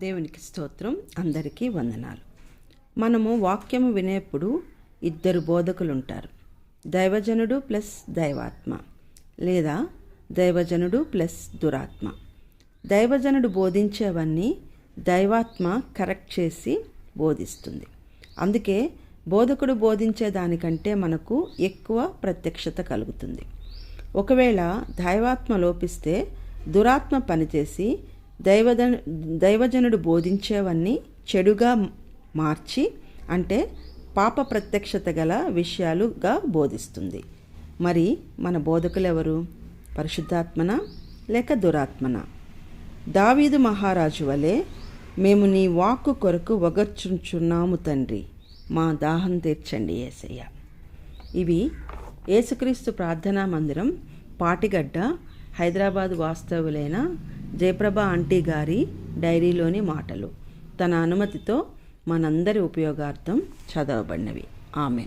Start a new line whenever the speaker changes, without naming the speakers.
దేవునికి స్తోత్రం అందరికీ వందనాలు. మనము వాక్యము వినేప్పుడు ఇద్దరు బోధకులు ఉంటారు దైవజనుడు ప్లస్ దైవాత్మ లేదా దైవజనుడు ప్లస్ దురాత్మ. దైవజనుడు బోధించేవన్నీ దైవాత్మ కరెక్ట్ చేసి బోధిస్తుంది. అందుకే బోధకుడు బోధించే దానికంటే మనకు ఎక్కువ ప్రత్యక్షత కలుగుతుంది. ఒకవేళ దైవాత్మ లోపిస్తే దురాత్మ పనిచేసి దైవద దైవజనుడు బోధించేవన్నీ చెడుగా మార్చి అంటే పాప ప్రత్యక్షత గల విషయాలుగా బోధిస్తుంది. మరి మన బోధకులు ఎవరు పరిశుద్ధాత్మన లేక దురాత్మన? దావీదు మహారాజు వలె మేము నీ వాక్కు కొరకు వగర్చుచున్నాము తండ్రి. మా దాహం తీర్చండి ఏసయ్య. ఇవి యేసుక్రీస్తు ప్రార్థనా మందిరం పాటిగడ్డ హైదరాబాద్ వాస్తవులైన జయప్రభ ఆంటీ గారి డైరీలోని మాటలు. తన అనుమతితో మనందరి ఉపయోగార్థం చదవబడినవి. ఆమె